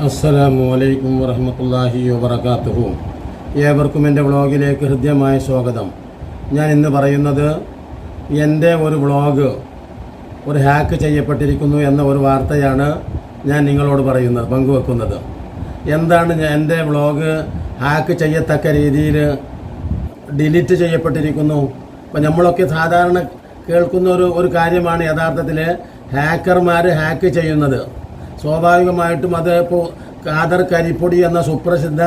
അസ്സലാമു അലൈക്കും വറഹമത്തല്ലാഹി വബർക്കാത്തുഹു ഏവർക്കും എന്റെ വ്ളോഗിലേക്ക് ഹൃദ്യമായ സ്വാഗതം. ഞാൻ ഇന്ന് പറയുന്നത് എന്റെ ഒരു വ്ളോഗ് ഒരു ഹാക്ക് ചെയ്യപ്പെട്ടിരിക്കുന്നു എന്ന ഒരു വാർത്തയാണ് ഞാൻ നിങ്ങളോട് പറയുന്നത് പങ്കുവെക്കുന്നത്. എന്താണ് എന്റെ വ്ളോഗ് ഹാക്ക് ചെയ്യത്തക്ക രീതിയിൽ ഡിലീറ്റ് ചെയ്യപ്പെട്ടിരിക്കുന്നു? അപ്പം നമ്മളൊക്കെ സാധാരണ കേൾക്കുന്ന ഒരു ഒരു കാര്യമാണ് യഥാർത്ഥത്തിൽ ഹാക്കർമാർ ഹാക്ക് ചെയ്യുന്നത്. സ്വാഭാവികമായിട്ടും അത് ഇപ്പോൾ കാദർ കരിപ്പൊടി എന്ന സുപ്രസിദ്ധ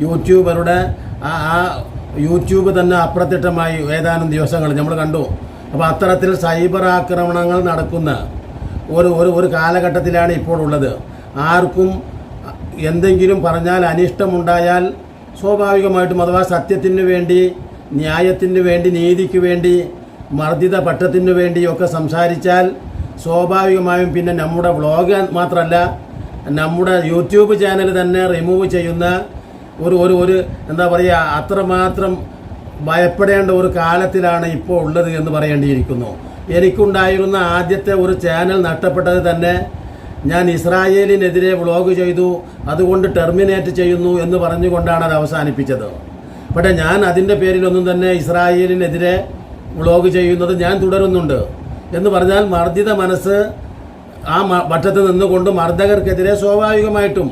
യൂട്യൂബറുടെ ആ ആ യൂട്യൂബ് തന്നെ അപ്രത്യക്ഷമായി ഏതാനും ദിവസങ്ങൾ നമ്മൾ കണ്ടു. അപ്പോൾ അത്തരത്തിൽ സൈബർ ആക്രമണങ്ങൾ നടക്കുന്ന ഒരു ഒരു ഒരു കാലഘട്ടത്തിലാണ് ഇപ്പോൾ ഉള്ളത്. ആർക്കും എന്തെങ്കിലും പറഞ്ഞാൽ അനിഷ്ടമുണ്ടായാൽ സ്വാഭാവികമായിട്ടും അഥവാ സത്യത്തിന് വേണ്ടി ന്യായത്തിന് വേണ്ടി നീതിക്ക് വേണ്ടി മർദ്ദിത പട്ടത്തിന് വേണ്ടിയൊക്കെ സംസാരിച്ചാൽ സ്വാഭാവികമായും പിന്നെ നമ്മുടെ വ്ളോഗ് മാത്രമല്ല നമ്മുടെ യൂട്യൂബ് ചാനൽ തന്നെ റിമൂവ് ചെയ്യുന്ന ഒരു ഒരു ഒരു എന്താ പറയുക അത്രമാത്രം ഭയപ്പെടേണ്ട ഒരു കാലത്തിലാണ് ഇപ്പോൾ ഉള്ളത് എന്ന് പറയേണ്ടിയിരിക്കുന്നു. എനിക്കുണ്ടായിരുന്ന ആദ്യത്തെ ഒരു ചാനൽ നഷ്ടപ്പെട്ടത് തന്നെ ഞാൻ ഇസ്രായേലിനെതിരെ വ്ളോഗ് ചെയ്തു അതുകൊണ്ട് ടെർമിനേറ്റ് ചെയ്യുന്നു എന്ന് പറഞ്ഞുകൊണ്ടാണ് അത് അവസാനിപ്പിച്ചത്. പക്ഷേ ഞാൻ അതിന്റെ പേരിലൊന്നും തന്നെ ഇസ്രായേലിനെതിരെ വ്ളോഗ് ചെയ്യുന്നത് ഞാൻ തുടരുന്നുണ്ട്. എന്ന് പറഞ്ഞാൽ മർദ്ദിത മനസ്സ് ആ വട്ടത്ത് നിന്നുകൊണ്ട് മർദ്ദകർക്കെതിരെ സ്വാഭാവികമായിട്ടും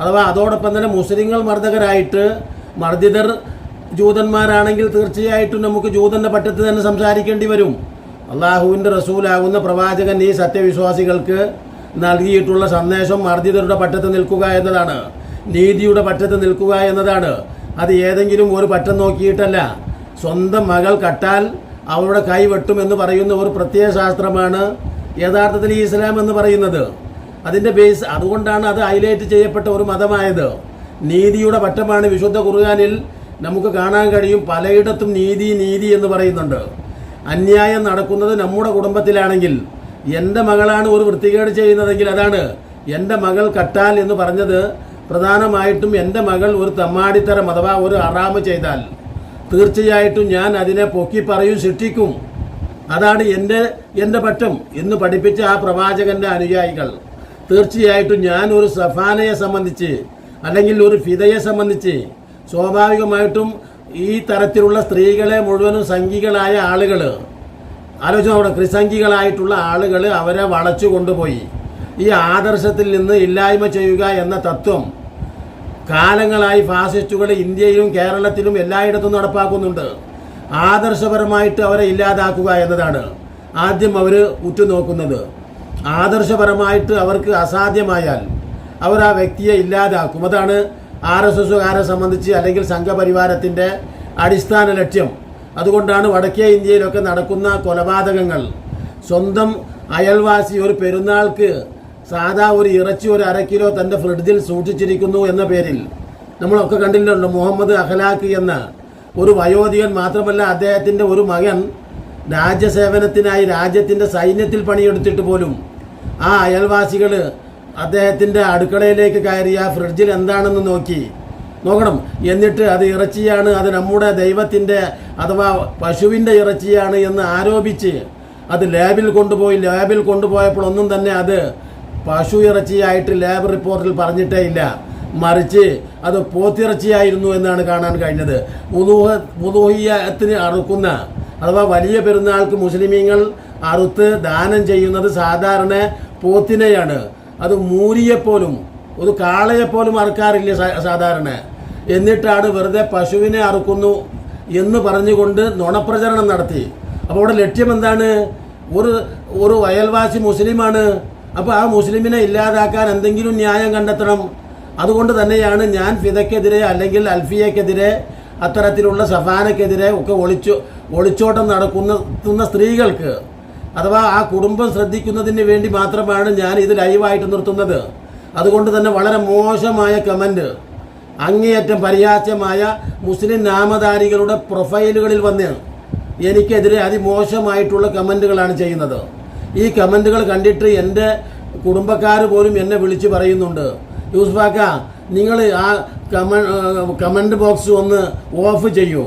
അഥവാ അതോടൊപ്പം തന്നെ മുസ്ലിങ്ങൾ മർദ്ദകരായിട്ട് മർദ്ദിതർ ജൂതന്മാരാണെങ്കിൽ തീർച്ചയായിട്ടും നമുക്ക് ജൂതന്റെ പട്ടത്ത് തന്നെ സംസാരിക്കേണ്ടി വരും. അള്ളാഹുവിന്റെ റസൂലാകുന്ന പ്രവാചകൻ ഈ സത്യവിശ്വാസികൾക്ക് നൽകിയിട്ടുള്ള സന്ദേശം മർദ്ദിതരുടെ പട്ടത്ത് നിൽക്കുക എന്നതാണ്. നീതിയുടെ പറ്റത്ത് നിൽക്കുക എന്നതാണ്. അത് ഏതെങ്കിലും ഒരു പട്ടം നോക്കിയിട്ടല്ല. സ്വന്തം മകൾ കട്ടാൽ അവരുടെ കൈ വെട്ടും എന്ന് പറയുന്ന ഒരു പ്രത്യേക ശാസ്ത്രമാണ്. യഥാർത്ഥത്തിൽ ഇസ്ലാം എന്ന് പറയുന്നത്. അതിന്റെ ബേസ് അതുകൊണ്ടാണ് അത് ഹൈലൈറ്റ് ചെയ്യപ്പെട്ട ഒരു മതമായത്. നീതിയുടെ പറ്റമാണ് വിശുദ്ധ ഖുർആാനിൽ നമുക്ക് കാണാൻ കഴിയും. പലയിടത്തും നീതി നീതി എന്ന് പറയുന്നുണ്ട്. അന്യായം നടക്കുന്നത് നമ്മുടെ കുടുംബത്തിലാണെങ്കിൽ എന്റെ മകളാണ് ഒരു വൃത്തികേട് ചെയ്യുന്നതെങ്കിൽ അതാണ് എന്റെ മകൾ കട്ടാൽ എന്ന് പറഞ്ഞത്. പ്രധാനമായിട്ടും എന്റെ മകൾ ഒരു തമ്മാടിത്തരം അഥവാ ഒരു അറാമ് ചെയ്താൽ. തീർച്ചയായിട്ടും ഞാൻ അതിനെ പൊക്കി പറയും ശിക്ഷിക്കും. അതാണ് എന്റെ എന്റെ പറ്റം. എന്ന് പഠിപ്പിച്ച ആ പ്രവാചകന്റെ അനുയായികൾ. തീർച്ചയായിട്ടും ഞാൻ ഒരു സഫാനയെ സംബന്ധിച്ച് അല്ലെങ്കിൽ ഒരു ഫിതയെ സംബന്ധിച്ച് സ്വാഭാവികമായിട്ടും ഈ തരത്തിലുള്ള സ്ത്രീകളെ മുഴുവനും സംഘികളായ ആളുകൾ ആലോചന അവിടെ ആളുകൾ അവരെ വളച്ചു കൊണ്ടുപോയി ഈ ആദർശത്തിൽ നിന്ന് ഇല്ലായ്മ ചെയ്യുക എന്ന തത്വം കാലങ്ങളായി ഫാസിസ്റ്റുകൾ ഇന്ത്യയിലും കേരളത്തിലും എല്ലായിടത്തും നടപ്പാക്കുന്നുണ്ട്. ആദർശപരമായിട്ട് അവരെ ഇല്ലാതാക്കുക എന്നതാണ് ആദ്യം അവർ ഉറ്റുനോക്കുന്നത്. ആദർശപരമായിട്ട് അവർക്ക് അസാധ്യമായാൽ അവർ ആ വ്യക്തിയെ ഇല്ലാതാക്കും. അതാണ് ആർ എസ് എസുകാരെ സംബന്ധിച്ച് അല്ലെങ്കിൽ സംഘപരിവാരത്തിന്റെ അടിസ്ഥാന ലക്ഷ്യം. അതുകൊണ്ടാണ് വടക്കേ ഇന്ത്യയിലൊക്കെ നടക്കുന്ന കൊലപാതകങ്ങൾ. സ്വന്തം അയൽവാസി ഒരു പെരുന്നാൾക്ക് സാധാ ഒരു ഇറച്ചി ഒരു അര കിലോ തന്റെ ഫ്രിഡ്ജിൽ സൂക്ഷിച്ചിരിക്കുന്നു എന്ന പേരിൽ നമ്മളൊക്കെ കണ്ടിട്ടുണ്ട് മുഹമ്മദ് അഖലാഖ് എന്ന ഒരു വയോധികൻ മാത്രമല്ല അദ്ദേഹത്തിന്റെ ഒരു മകൻ രാജ്യസേവനത്തിനായി രാജ്യത്തിന്റെ സൈന്യത്തിൽ പണിയെടുത്തിട്ട് പോലും ആ അയൽവാസികൾ അദ്ദേഹത്തിന്റെ അടുക്കളയിലേക്ക് കയറി ആ ഫ്രിഡ്ജിൽ എന്താണെന്ന് നോക്കി നോക്കണം. എന്നിട്ട് അത് ഇറച്ചിയാണ് അത് നമ്മുടെ ദൈവത്തിന്റെ അഥവാ പശുവിന്റെ ഇറച്ചിയാണ് എന്ന് ആരോപിച്ച് അത് ലാബിൽ കൊണ്ടുപോയി ലാബിൽ കൊണ്ടുപോയപ്പോൾ ഒന്നും തന്നെ അത് പശു ഇറച്ചിയായിട്ട് ലേബർ റിപ്പോർട്ടിൽ പറഞ്ഞിട്ടേ ഇല്ല. മറിച്ച് അത് പോത്തിറച്ചിയായിരുന്നു എന്നാണ് കാണാൻ കഴിഞ്ഞത്. മുതൂഹത്തിന് അറുക്കുന്ന അഥവാ വലിയ പെരുന്നാൾക്ക് മുസ്ലിമീങ്ങൾ അറുത്ത് ദാനം ചെയ്യുന്നത് സാധാരണ പോത്തിനെയാണ്. അത് മൂരിയെപ്പോലും ഒരു കാളയെപ്പോലും അറുക്കാറില്ല സാധാരണ. എന്നിട്ടാണ് വെറുതെ പശുവിനെ അറുക്കുന്നു എന്ന് പറഞ്ഞുകൊണ്ട് നുണപ്രചരണം നടത്തി. അപ്പോൾ അവിടെ ലക്ഷ്യം എന്താണ്? ഒരു ഒരു അയൽവാസി മുസ്ലിമാണ് അപ്പോൾ ആ മുസ്ലിമിനെ ഇല്ലാതാക്കാൻ എന്തെങ്കിലും ന്യായം കണ്ടെത്തണം. അതുകൊണ്ട് തന്നെയാണ് ഞാൻ ഫിതയ്ക്കെതിരെ അല്ലെങ്കിൽ അൽഫിയക്കെതിരെ അത്തരത്തിലുള്ള സഫാനക്കെതിരെ ഒക്കെ ഒളിച്ചു ഒളിച്ചോട്ടം നടക്കുന്ന സ്ത്രീകൾക്ക് അഥവാ ആ കുടുംബം ശ്രദ്ധിക്കുന്നതിന് വേണ്ടി മാത്രമാണ് ഞാൻ ഇത് ലൈവായിട്ട് നിർത്തുന്നത്. അതുകൊണ്ട് തന്നെ വളരെ മോശമായ കമന്റ് അങ്ങേയറ്റം പരിഹാസ്യമായ മുസ്ലിം നാമധാരികളുടെ പ്രൊഫൈലുകളിൽ വന്ന് എനിക്കെതിരെ അതിമോശമായിട്ടുള്ള കമന്റുകളാണ് ചെയ്യുന്നത്. ഈ കമന്റുകൾ കണ്ടിട്ട് എന്റെ കുടുംബക്കാർ പോലും എന്നെ വിളിച്ച് പറയുന്നുണ്ട്. യൂസ്ഫാക്ക നിങ്ങൾ ആ കമ കമന്റ് ബോക്സ് ഒന്ന് ഓഫ് ചെയ്യൂ.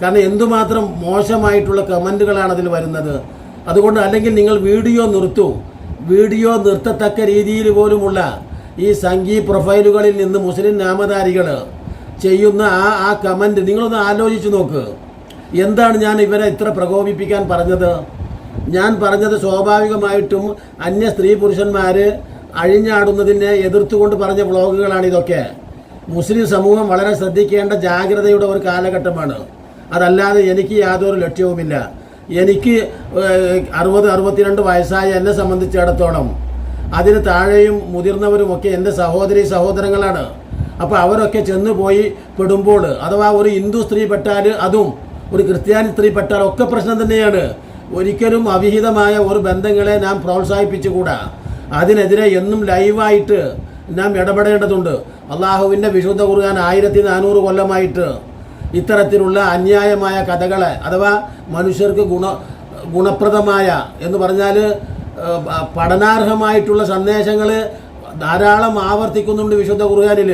കാരണം എന്തുമാത്രം മോശമായിട്ടുള്ള കമന്റുകളാണ് അതിൽ വരുന്നത്. അതുകൊണ്ട് അല്ലെങ്കിൽ നിങ്ങൾ വീഡിയോ നിർത്തൂ. വീഡിയോ നിർത്തത്തക്ക രീതിയിൽ പോലുമുള്ള ഈ സംഗീ പ്രൊഫൈലുകളിൽ നിന്ന് മുസ്ലിം നാമധാരികൾ ചെയ്യുന്ന ആ ആ കമന്റ് നിങ്ങളൊന്ന് ആലോചിച്ച് നോക്ക്. എന്താണ് ഞാൻ ഇവരെ ഇത്ര പ്രകോപിപ്പിക്കാൻ പറഞ്ഞത്? ഞാൻ പറഞ്ഞത് സ്വാഭാവികമായിട്ടും അന്യ സ്ത്രീ പുരുഷന്മാർ അഴിഞ്ഞാടുന്നതിനെ എതിർത്തുകൊണ്ട് പറഞ്ഞ വ്ളോഗുകളാണ് ഇതൊക്കെ. മുസ്ലിം സമൂഹം വളരെ ശ്രദ്ധിക്കേണ്ട ജാഗ്രതയുടെ ഒരു കാലഘട്ടമാണ്. അതല്ലാതെ എനിക്ക് യാതൊരു ലക്ഷ്യവുമില്ല. എനിക്ക് അറുപത് അറുപത്തിരണ്ട് വയസ്സായ എന്നെ സംബന്ധിച്ചിടത്തോളം അതിന് താഴെയും മുതിർന്നവരുമൊക്കെ എന്റെ സഹോദരി സഹോദരങ്ങളാണ്. അപ്പോൾ അവരൊക്കെ ചെന്ന് പോയി പെടുമ്പോൾ അഥവാ ഒരു ഹിന്ദു സ്ത്രീ പെട്ടാൽ അതും ഒരു ക്രിസ്ത്യാനി സ്ത്രീ പെട്ടാൽ ഒക്കെ പ്രശ്നം തന്നെയാണ്. ഒരിക്കലും അവിഹിതമായ ഒരു ബന്ധങ്ങളെ നാം പ്രോത്സാഹിപ്പിച്ചുകൂടാ. അതിനെതിരെ എന്നും ലൈവായിട്ട് നാം ഇടപെടേണ്ടതുണ്ട്. അള്ളാഹുവിന്റെ വിശുദ്ധ കുറുകാൻ ആയിരത്തി നാനൂറ് കൊല്ലമായിട്ട് ഇത്തരത്തിലുള്ള അന്യായമായ കഥകളെ അഥവാ മനുഷ്യർക്ക് ഗുണ ഗുണപ്രദമായ എന്ന് പറഞ്ഞാൽ പഠനാർഹമായിട്ടുള്ള സന്ദേശങ്ങൾ ധാരാളം ആവർത്തിക്കുന്നുണ്ട് വിശുദ്ധ കുറുകാനിൽ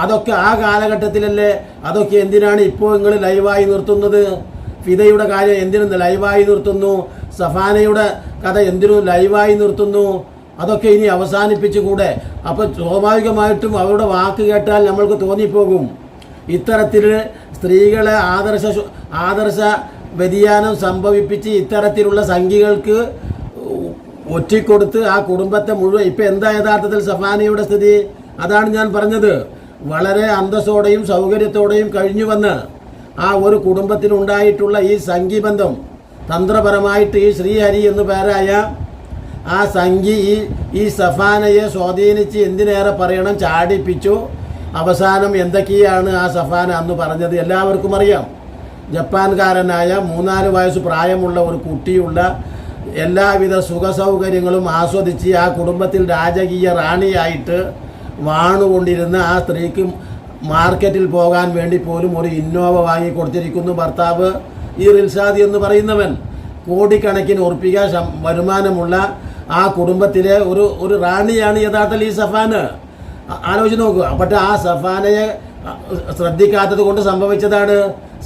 അതൊക്കെ ആ കാലഘട്ടത്തിലല്ലേ അതൊക്കെ എന്തിനാണ് ഇപ്പോൾ നിങ്ങൾ ലൈവായി നിർത്തുന്നത്? ഫിദയുടെ കാര്യം എന്തിനു ലൈവായി നിർത്തുന്നു? സഫാനയുടെ കഥ എന്തിനു ലൈവായി നിർത്തുന്നു? അതൊക്കെ ഇനി അവസാനിപ്പിച്ചുകൂടെ? അപ്പോൾ സ്വാഭാവികമായിട്ടും അവരുടെ വാക്ക് കേട്ടാൽ നമ്മൾക്ക് തോന്നിപ്പോകും. ഇത്തരത്തിൽ സ്ത്രീകളെ ആദർശ ആദർശ വ്യതിയാനം സംഭവിപ്പിച്ച് ഇത്തരത്തിലുള്ള സംഖ്യകൾക്ക് ഒറ്റിക്കൊടുത്ത് ആ കുടുംബത്തെ മുഴുവൻ ഇപ്പം എന്താ യഥാർത്ഥത്തിൽ സഫാനയുടെ സ്ഥിതി? അതാണ് ഞാൻ പറഞ്ഞത്. വളരെ അന്തസ്സോടെയും സൗകര്യത്തോടെയും കഴിഞ്ഞു വന്ന് ആ ഒരു കുടുംബത്തിനുണ്ടായിട്ടുള്ള ഈ സംഘിബന്ധം തന്ത്രപരമായിട്ട് ഈ ശ്രീഹരി എന്നു പേരായ ആ സംഘി ഈ ഈ സഫാനയെ സ്വാധീനിച്ച് എന്തിനേറെ പറയണം? ചാടിപ്പിച്ചു. അവസാനം എന്തൊക്കെയാണ് ആ സഫാന അന്ന് പറഞ്ഞത്? എല്ലാവർക്കും അറിയാം. ജപ്പാൻകാരനായ മൂന്നാൽ വയസ്സ് പ്രായമുള്ള ഒരു കുട്ടിയുള്ള എല്ലാവിധ സുഖ സൗകര്യങ്ങളും ആസ്വദിച്ച് ആ കുടുംബത്തിൽ രാജകീയ റാണിയായിട്ട് വാണുകൊണ്ടിരുന്ന ആ സ്ത്രീക്ക് മാർക്കറ്റിൽ പോകാൻ വേണ്ടി പോലും ഒരു ഇന്നോവ വാങ്ങി കൊടുത്തിരിക്കുന്നു ഭർത്താവ്. ഈ റിൽസാദി എന്ന് പറയുന്നവൻ കോടിക്കണക്കിന് ഉറപ്പിക്കാൻ വരുമാനമുള്ള ആ കുടുംബത്തിലെ ഒരു ഒരു റാണിയാണ് യഥാർത്ഥത്തിൽ ഈ സഫാന് ആലോചിച്ച് നോക്കുക പക്ഷെ ആ സഫാനയെ ശ്രദ്ധിക്കാത്തത് കൊണ്ട് സംഭവിച്ചതാണ്.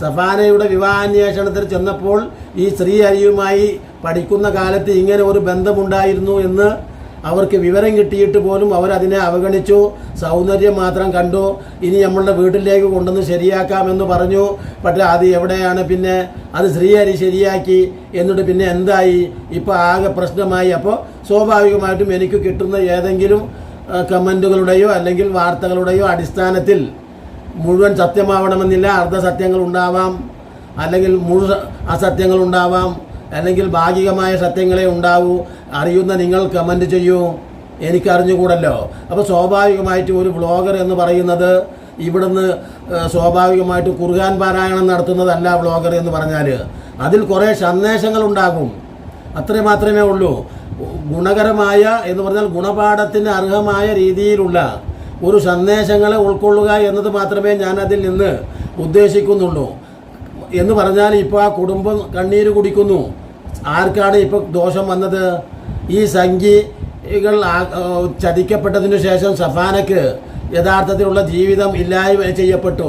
സഫാനയുടെ വിവാഹാന്വേഷണത്തിൽ ചെന്നപ്പോൾ ഈ സ്ത്രീ അരിയുമായി പഠിക്കുന്ന കാലത്ത് ഇങ്ങനെ ഒരു ബന്ധമുണ്ടായിരുന്നു എന്ന് അവർക്ക് വിവരം കിട്ടിയിട്ട് പോലും അവരതിനെ അവഗണിച്ചു. സൗന്ദര്യം മാത്രം കണ്ടു. ഇനി നമ്മളുടെ വീട്ടിലേക്ക് കൊണ്ടുവന്ന് ശരിയാക്കാമെന്ന് പറഞ്ഞു. പക്ഷേ അത് എവിടെയാണ് പിന്നെ? അത് ശ്രീഹരി ശരിയാക്കി. എന്നിട്ട് പിന്നെ എന്തായി? ഇപ്പോൾ ആകെ പ്രശ്നമായി. അപ്പോൾ സ്വാഭാവികമായിട്ടും എനിക്ക് കിട്ടുന്ന ഏതെങ്കിലും കമന്റുകളുടെയോ അല്ലെങ്കിൽ വാർത്തകളുടെയോ അടിസ്ഥാനത്തിൽ മുഴുവൻ സത്യമാവണമെന്നില്ല. അർദ്ധസത്യങ്ങൾ ഉണ്ടാവാം. അല്ലെങ്കിൽ മുഴുവൻ അസത്യങ്ങൾ ഉണ്ടാവാം. അല്ലെങ്കിൽ ഭാഗികമായ സത്യങ്ങളെ ഉണ്ടാവൂ അറിയുന്ന നിങ്ങൾ കമന്റ് ചെയ്യൂ. എനിക്കറിഞ്ഞുകൂടല്ലോ. അപ്പോൾ സ്വാഭാവികമായിട്ടും ഒരു വ്ളോഗർ എന്ന് പറയുന്നത് ഇവിടുന്ന് സ്വാഭാവികമായിട്ട് കുറുകാൻ പാരായണം നടത്തുന്നതല്ല വ്ളോഗർ എന്ന് പറഞ്ഞാൽ അതിൽ കുറേ സന്ദേശങ്ങൾ ഉണ്ടാകും. അത്രേ മാത്രമേ ഉള്ളൂ. ഗുണകരമായ എന്ന് പറഞ്ഞാൽ ഗുണപാഠത്തിന് അർഹമായ രീതിയിലുള്ള ഒരു സന്ദേശങ്ങളെ ഉൾക്കൊള്ളുക എന്നത് മാത്രമേ ഞാൻ അതിൽ നിന്ന് ഉദ്ദേശിക്കുന്നുള്ളൂ. എന്ന് പറഞ്ഞാൽ ഇപ്പോൾ ആ കുടുംബം കണ്ണീര് കുടിക്കുന്നു. ആർക്കാണ് ഇപ്പോൾ ദോഷം വന്നത്? ഈ സംഖ്യകൾ ചതിക്കപ്പെട്ടതിനു ശേഷം സഫാനക്ക് യഥാർത്ഥത്തിലുള്ള ജീവിതം ഇല്ലായ്മ ചെയ്യപ്പെട്ടു.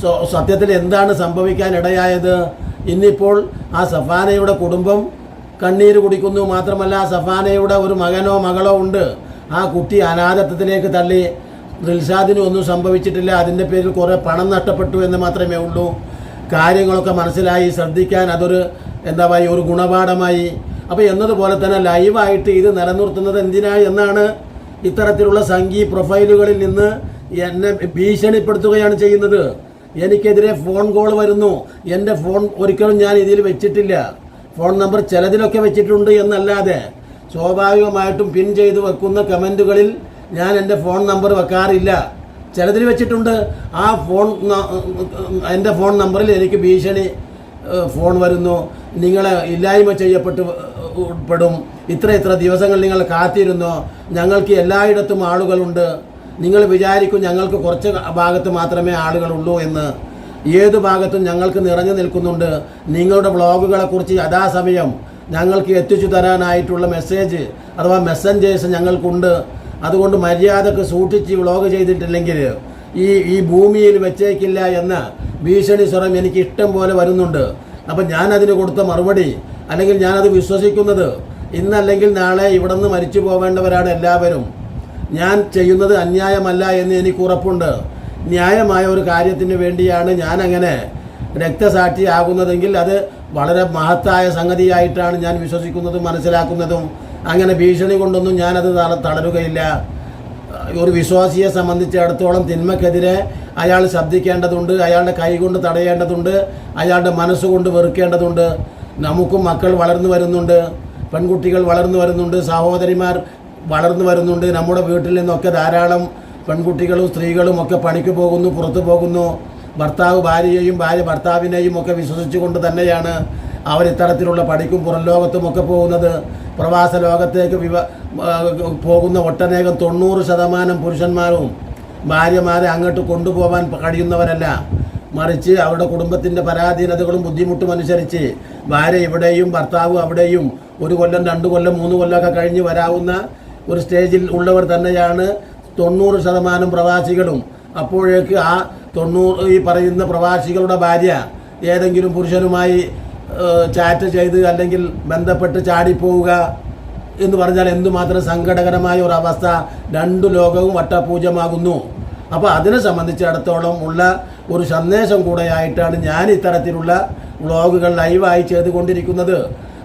സോ സത്യത്തിൽ എന്താണ് സംഭവിക്കാൻ ഇടയായത് ഇന്നിപ്പോൾ ആ സഫാനയുടെ കുടുംബം കണ്ണീര് കുടിക്കുന്നു മാത്രമല്ല സഫാനയുടെ ഒരു മകനോ മകളോ ഉണ്ട്. ആ കുട്ടി അനാഥത്വത്തിലേക്ക് തള്ളി. റിൽഷാദിന് ഒന്നും സംഭവിച്ചിട്ടില്ല. അതിന്റെ പേരിൽ കുറേ പണം നഷ്ടപ്പെട്ടു എന്ന് മാത്രമേ ഉള്ളൂ. കാര്യങ്ങളൊക്കെ മനസ്സിലായി ശ്രദ്ധിക്കാൻ അതൊരു എന്താ പറയുക ഒരു ഗുണപാഠമായി. അപ്പോൾ എന്നതുപോലെ തന്നെ ലൈവായിട്ട് ഇത് നിലനിർത്തുന്നത് എന്തിനാ എന്നാണ് ഇത്തരത്തിലുള്ള സംഗീ പ്രൊഫൈലുകളിൽ നിന്ന് എന്നെ ഭീഷണിപ്പെടുത്തുകയാണ് ചെയ്യുന്നത്. എനിക്കെതിരെ ഫോൺ കോൾ വരുന്നു. എന്റെ ഫോൺ ഒരിക്കലും ഞാൻ ഇതിൽ വെച്ചിട്ടില്ല. ഫോൺ നമ്പർ ചിലതിലൊക്കെ വെച്ചിട്ടുണ്ട് എന്നല്ലാതെ സ്വാഭാവികമായിട്ടും പിൻ ചെയ്ത് വെക്കുന്ന കമന്റുകളിൽ ഞാൻ എന്റെ ഫോൺ നമ്പർ വെക്കാറില്ല. ചിലതിൽ വെച്ചിട്ടുണ്ട് ആ ഫോൺ എന്റെ ഫോൺ നമ്പറിൽ എനിക്ക് ഭീഷണി ഫോൺ വരുന്നു. നിങ്ങളെ ഇല്ലായ്മ ചെയ്യപ്പെട്ട് പെടും ഇത്ര ഇത്ര ദിവസങ്ങൾ നിങ്ങൾ കാത്തിരുന്നു. ഞങ്ങൾക്ക് എല്ലായിടത്തും ആളുകളുണ്ട്. നിങ്ങൾ വിചാരിക്കും ഞങ്ങൾക്ക് കുറച്ച് ഭാഗത്ത് മാത്രമേ ആളുകളുള്ളൂ എന്ന്. ഏത് ഭാഗത്തും ഞങ്ങൾക്ക് നിറഞ്ഞു നിൽക്കുന്നുണ്ട്. നിങ്ങളുടെ വ്ളോഗുകളെക്കുറിച്ച് യഥാസമയം ഞങ്ങൾക്ക് എത്തിച്ചു തരാനായിട്ടുള്ള മെസ്സേജ് അഥവാ മെസ്സഞ്ചേഴ്സ് ഞങ്ങൾക്കുണ്ട്. അതുകൊണ്ട് മര്യാദയ്ക്ക് സൂക്ഷിച്ച് വ്ളോഗ് ചെയ്തിട്ടില്ലെങ്കിൽ ഈ ഈ ഭൂമിയിൽ വെച്ചേക്കില്ല എന്ന ഭീഷണി സ്വരം എനിക്ക് ഇഷ്ടം പോലെ വരുന്നുണ്ട്. അപ്പം ഞാനതിന് കൊടുത്ത മറുപടി അല്ലെങ്കിൽ ഞാനത് വിശ്വസിക്കുന്നത് ഇന്നല്ലെങ്കിൽ നാളെ ഇവിടെ നിന്ന് മരിച്ചു പോവേണ്ടവരാണ് എല്ലാവരും. ഞാൻ ചെയ്യുന്നത് അന്യായമല്ല എന്ന് എനിക്ക് ഉറപ്പുണ്ട്. ന്യായമായ ഒരു കാര്യത്തിന് വേണ്ടിയാണ് ഞാൻ അങ്ങനെ രക്തസാക്ഷിയാകുന്നതെങ്കിൽ അത് വളരെ മഹത്തായ സംഗതിയായിട്ടാണ് ഞാൻ വിശ്വസിക്കുന്നതും മനസ്സിലാക്കുന്നതും. അങ്ങനെ ഭീഷണി കൊണ്ടൊന്നും ഞാനത് തള- തളരുകയില്ല. ഒരു വിശ്വാസിയെ സംബന്ധിച്ചിടത്തോളം തിന്മക്കെതിരെ അയാൾ ശബ്ദിക്കേണ്ടതുണ്ട് അയാളുടെ കൈകൊണ്ട് തടയേണ്ടതുണ്ട് അയാളുടെ മനസ്സുകൊണ്ട് വെറുക്കേണ്ടതുണ്ട്. നമുക്കും മക്കൾ വളർന്നു വരുന്നുണ്ട് പെൺകുട്ടികൾ വളർന്നു വരുന്നുണ്ട് സഹോദരിമാർ വളർന്നു വരുന്നുണ്ട്. നമ്മുടെ വീട്ടിൽ നിന്നൊക്കെ ധാരാളം പെൺകുട്ടികളും സ്ത്രീകളും ഒക്കെ പണിക്ക് പോകുന്നു പുറത്തു പോകുന്നു. ഭർത്താവ് ഭാര്യയെയും ഭാര്യ ഭർത്താവിനെയും ഒക്കെ വിശ്വസിച്ചുകൊണ്ട് തന്നെയാണ് അവർ ഇത്തരത്തിലുള്ള പഠിക്കും പുറം ലോകത്തുമൊക്കെ പോകുന്നത് പ്രവാസ ലോകത്തേക്ക് വിവ പോകുന്ന ഒട്ടനേകം തൊണ്ണൂറ് ശതമാനം പുരുഷന്മാരും ഭാര്യമാരെ അങ്ങോട്ട് കൊണ്ടുപോകാൻ കഴിയുന്നവരല്ല. മറിച്ച് അവരുടെ കുടുംബത്തിന്റെ പരാധീനതകളും ബുദ്ധിമുട്ടും അനുസരിച്ച് ഭാര്യ ഇവിടെയും ഭർത്താവ് അവിടെയും ഒരു കൊല്ലം രണ്ട് കൊല്ലം മൂന്ന് കൊല്ലമൊക്കെ കഴിഞ്ഞ് വരാവുന്ന ഒരു സ്റ്റേജിൽ ഉള്ളവർ തന്നെയാണ് തൊണ്ണൂറ് ശതമാനം പ്രവാസികളും. അപ്പോഴേക്ക് ആ തൊണ്ണൂറ് ഈ പറയുന്ന പ്രവാസികളുടെ ഭാര്യ ഏതെങ്കിലും പുരുഷനുമായി ചാറ്റ് ചെയ്ത് അല്ലെങ്കിൽ ബന്ധപ്പെട്ട് ചാടിപ്പോവുക എന്ന് പറഞ്ഞാൽ എന്തുമാത്രം സങ്കടകരമായ ഒരു അവസ്ഥ. രണ്ടു ലോകവും വട്ടപൂജമാകുന്നു അപ്പോൾ അതിനെ സംബന്ധിച്ചിടത്തോളം ഉള്ള ഒരു സന്ദേശം കൂടെയായിട്ടാണ് ഞാൻ ഇത്തരത്തിലുള്ള വ്ളോഗുകൾ ലൈവായി ചെയ്തുകൊണ്ടിരിക്കുന്നത്.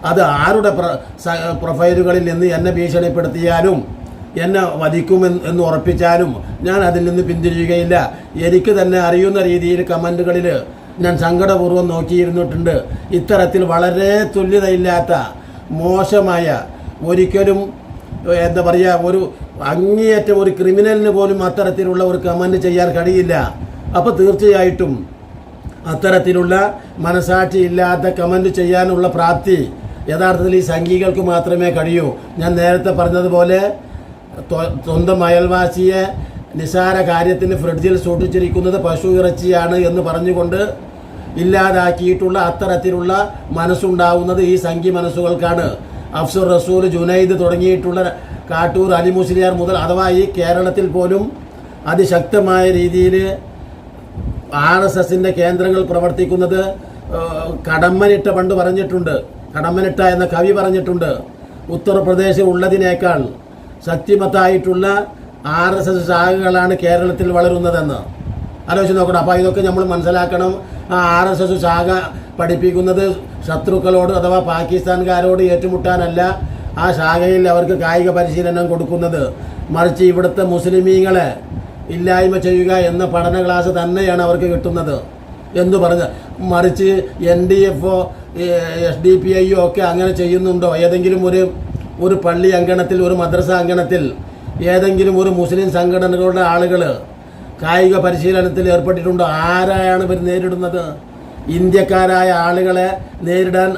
അത് ആരുടെ പ്രൊഫൈലുകളിൽ നിന്ന് എന്നെ ഭീഷണിപ്പെടുത്തിയാലും എന്നെ വധിക്കുമെന്ന് എന്ന് ഉറപ്പിച്ചാലും ഞാൻ അതിൽ നിന്ന് പിന്തിരിയുകയില്ല. എനിക്ക് തന്നെ അറിയുന്ന രീതിയിൽ കമന്റുകളിൽ ഞാൻ സങ്കടപൂർവം നോക്കിയിരുന്നിട്ടുണ്ട്. ഇത്തരത്തിൽ വളരെ തുല്യതയില്ലാത്ത മോശമായ ഒരിക്കലും എന്താ പറയുക ഒരു അങ്ങേയറ്റം ഒരു ക്രിമിനലിന് പോലും അത്തരത്തിലുള്ള ഒരു കമന്റ് ചെയ്യാൻ കഴിയില്ല. അപ്പോൾ തീർച്ചയായിട്ടും അത്തരത്തിലുള്ള മനസാക്ഷി ഇല്ലാത്ത കമന്റ് ചെയ്യാനുള്ള പ്രാപ്തി യഥാർത്ഥത്തിൽ ഈ സംഘികൾക്ക് മാത്രമേ കഴിയൂ. ഞാൻ നേരത്തെ പറഞ്ഞതുപോലെ സ്വന്തം അയൽവാസിയെ നിസാര കാര്യത്തിന് ഫ്രിഡ്ജിൽ സൂക്ഷിച്ചിരിക്കുന്നത് പശു ഇറച്ചിയാണ് എന്ന് പറഞ്ഞുകൊണ്ട് ഇല്ലാതാക്കിയിട്ടുള്ള അത്തരത്തിലുള്ള മനസ്സുണ്ടാവുന്നത് ഈ സംഘി മനസ്സുകൾക്കാണ്. അഫ്സർ റസൂൽ ജുനൈദ് തുടങ്ങിയിട്ടുള്ള കാട്ടൂർ അലി മുസ്ലിയാർ മുതൽ അഥവാ ഈ കേരളത്തിൽ പോലും അതിശക്തമായ രീതിയിൽ ആർ എസ് എസിന്റെ കേന്ദ്രങ്ങൾ പ്രവർത്തിക്കുന്നത് കടമ്മനിട്ട പണ്ട് പറഞ്ഞിട്ടുണ്ട്. കടമ്മനിട്ട എന്ന കവി പറഞ്ഞിട്ടുണ്ട്. ഉത്തർപ്രദേശിൽ ഉള്ളതിനേക്കാൾ ശക്തിമത്തായിട്ടുള്ള ആർ എസ് എസ് ശാഖകളാണ് കേരളത്തിൽ വളരുന്നതെന്ന്. ആലോചിച്ച് നോക്കണം. അപ്പോൾ ഇതൊക്കെ നമ്മൾ മനസ്സിലാക്കണം. ആർ എസ് എസ് ശാഖ പഠിപ്പിക്കുന്നത് ശത്രുക്കളോട് അഥവാ പാകിസ്ഥാൻകാരോട് ഏറ്റുമുട്ടാനല്ല ആ ശാഖയിൽ അവർക്ക് കായിക പരിശീലനം കൊടുക്കുന്നത്. മറിച്ച് ഇവിടുത്തെ മുസ്ലിമീങ്ങളെ ഇല്ലായ്മ ചെയ്യുക എന്ന പഠന ക്ലാസ് തന്നെയാണ് അവർക്ക് കിട്ടുന്നത്. എന്ന് പറഞ്ഞ്? മറിച്ച് N D F O S D P I ഒക്കെ അങ്ങനെ ചെയ്യുന്നുണ്ടോ? ഏതെങ്കിലും ഒരു ഒരു പള്ളി അങ്കണത്തിൽ ഒരു മദ്രസ അങ്കണത്തിൽ ഏതെങ്കിലും ഒരു മുസ്ലിം സംഘടനകളുടെ ആളുകൾ കായിക പരിശീലനത്തിൽ ഏർപ്പെട്ടിട്ടുണ്ട്. ആരായാണ് ഇവർ നേരിടുന്നത്? ഇന്ത്യക്കാരായ ആളുകളെ നേരിടാൻ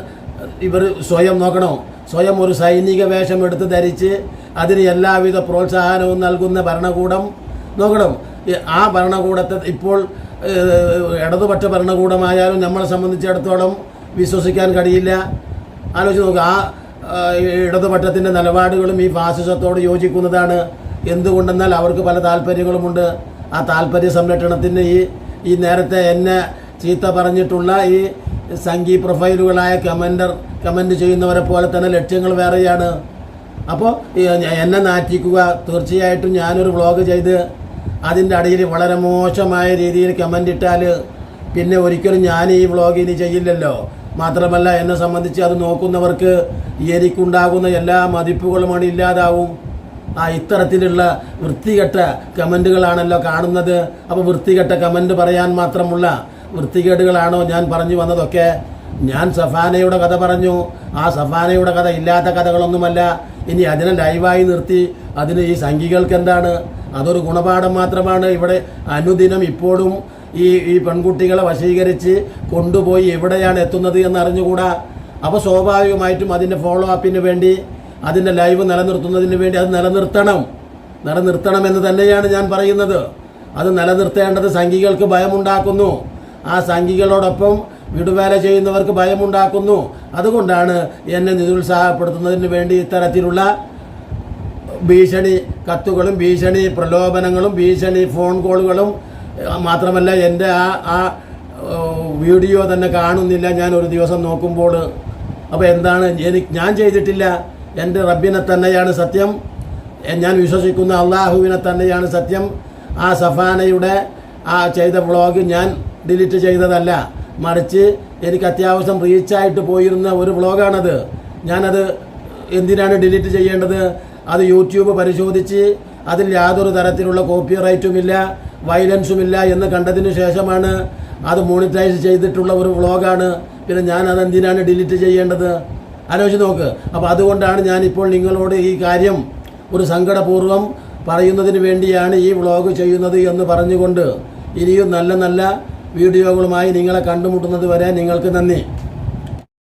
ഇവർ സ്വയം നോക്കണോ? സ്വയം ഒരു സൈനിക വേഷം എടുത്ത് ധരിച്ച് അതിന് എല്ലാവിധ പ്രോത്സാഹനവും നൽകുന്ന ഭരണകൂടം നോക്കണം. ആ ഭരണകൂടത്തെ ഇപ്പോൾ ഇടതുപക്ഷ ഭരണകൂടമായാലും നമ്മളെ സംബന്ധിച്ചിടത്തോളം വിശ്വസിക്കാൻ കഴിയില്ല. ആലോചിച്ച് നോക്കുക ആ ഇടതുപക്ഷത്തിന്റെ നിലപാടുകളും ഈ ഫാസിസത്തോട് യോജിക്കുന്നതാണ്. എന്തുകൊണ്ടെന്നാൽ അവർക്ക് പല താല്പര്യങ്ങളുമുണ്ട്. ആ താല്പര്യ സംരക്ഷണത്തിന് ഈ ഈ നേരത്തെ എന്നെ ചീത്ത പറഞ്ഞിട്ടുള്ള ഈ സംഘി പ്രൊഫൈലുകളായ കമൻഡർ കമന്റ് ചെയ്യുന്നവരെ പോലെ തന്നെ ലക്ഷ്യങ്ങൾ വേറെയാണ്. അപ്പോൾ എന്നെ നാറ്റിക്കുക തീർച്ചയായിട്ടും ഞാനൊരു വ്ളോഗ് ചെയ്ത് അതിന്റെ അടിയിൽ വളരെ മോശമായ രീതിയിൽ കമന്റ് ഇട്ടാൽ പിന്നെ ഒരിക്കലും ഞാൻ ഈ വ്ളോഗ് ഇനി ചെയ്യില്ലല്ലോ. മാത്രമല്ല എന്നെ സംബന്ധിച്ച് അത് നോക്കുന്നവർക്ക് എനിക്കുണ്ടാകുന്ന എല്ലാ മതിപ്പുകളും അവിടെ ഇല്ലാതാവും. ആ ഇത്തരത്തിലുള്ള വൃത്തികെട്ട കമന്റുകളാണല്ലോ കാണുന്നത്. അപ്പോൾ വൃത്തികെട്ട കമന്റ് പറയാൻ മാത്രമുള്ള വൃത്തികേടുകളാണോ ഞാൻ പറഞ്ഞു വന്നതൊക്കെ? ഞാൻ സഫാനയുടെ കഥ പറഞ്ഞു. ആ സഫാനയുടെ കഥ ഇല്ലാത്ത കഥകളൊന്നുമല്ല. ഇനി അതിനെ ലൈവായി നിർത്തി അതിന് ഈ സംഘികൾക്ക് എന്താണ്? അതൊരു ഗുണപാഠം മാത്രമാണ്. ഇവിടെ അനുദിനം ഇപ്പോഴും ഈ ഈ പെൺകുട്ടികളെ വശീകരിച്ച് കൊണ്ടുപോയി എവിടെയാണ് എത്തുന്നത് എന്ന് അറിഞ്ഞുകൂടാ അപ്പോൾ സ്വാഭാവികമായിട്ടും അതിന്റെ ഫോളോ അപ്പിന് വേണ്ടി അതിന്റെ ലൈവ് നിലനിർത്തുന്നതിന് വേണ്ടി അത് നിലനിർത്തണം. നിലനിർത്തണം എന്ന് തന്നെയാണ് ഞാൻ പറയുന്നത്. അത് നിലനിർത്തേണ്ടത് സംഘികൾക്ക് ഭയമുണ്ടാക്കുന്നു. ആ സംഘികളോടൊപ്പം വിടുവേല ചെയ്യുന്നവർക്ക് ഭയമുണ്ടാക്കുന്നു. അതുകൊണ്ടാണ് എന്നെ നിരുത്സാഹപ്പെടുത്തുന്നതിന് വേണ്ടി ഇത്തരത്തിലുള്ള ഭീഷണി കത്തുകളും ഭീഷണി പ്രലോഭനങ്ങളും ഭീഷണി ഫോൺ കോളുകളും മാത്രമല്ല എന്റെ ആ ആ വീഡിയോ തന്നെ കാണുന്നില്ല ഞാൻ ഒരു ദിവസം നോക്കുമ്പോൾ. അപ്പോൾ എന്താണ്? എനിക്ക് ഞാൻ ചെയ്തിട്ടില്ല. എന്റെ റബ്ബിനെ തന്നെയാണ് സത്യം. ഞാൻ വിശ്വസിക്കുന്ന അള്ളാഹുവിനെ തന്നെയാണ് സത്യം. ആ സഫാനയുടെ ആ ചെയ്ത വ്ളോഗ് ഞാൻ ഡിലീറ്റ് ചെയ്തതല്ല. മറിച്ച് എനിക്ക് അത്യാവശ്യം റീച്ചായിട്ട് പോയിരുന്ന ഒരു വ്ളോഗാണത്. ഞാനത് എന്തിനാണ് ഡിലീറ്റ് ചെയ്യേണ്ടത്? അത് യൂട്യൂബ് പരിശോധിച്ച് അതിൽ യാതൊരു തരത്തിലുള്ള കോപ്പി റൈറ്റുമില്ല വയലൻസുമില്ല എന്ന് കണ്ടതിന് ശേഷമാണ് അത് മോണിറ്റൈസ് ചെയ്തിട്ടുള്ള ഒരു വ്ളോഗാണ്. പിന്നെ ഞാൻ അതെന്തിനാണ് ഡിലീറ്റ് ചെയ്യേണ്ടത്? ആലോചിച്ച് നോക്ക്. അപ്പോൾ അതുകൊണ്ടാണ് ഞാനിപ്പോൾ നിങ്ങളോട് ഈ കാര്യം ഒരു സങ്കടപൂർവം പറയുന്നതിന് വേണ്ടിയാണ് ഈ വ്ളോഗ് ചെയ്യുന്നത് എന്ന് പറഞ്ഞുകൊണ്ട് ഇനിയും നല്ല നല്ല വീഡിയോകളുമായി നിങ്ങളെ കണ്ടുമുട്ടുന്നത് വരെ നിങ്ങൾക്ക് നന്ദി.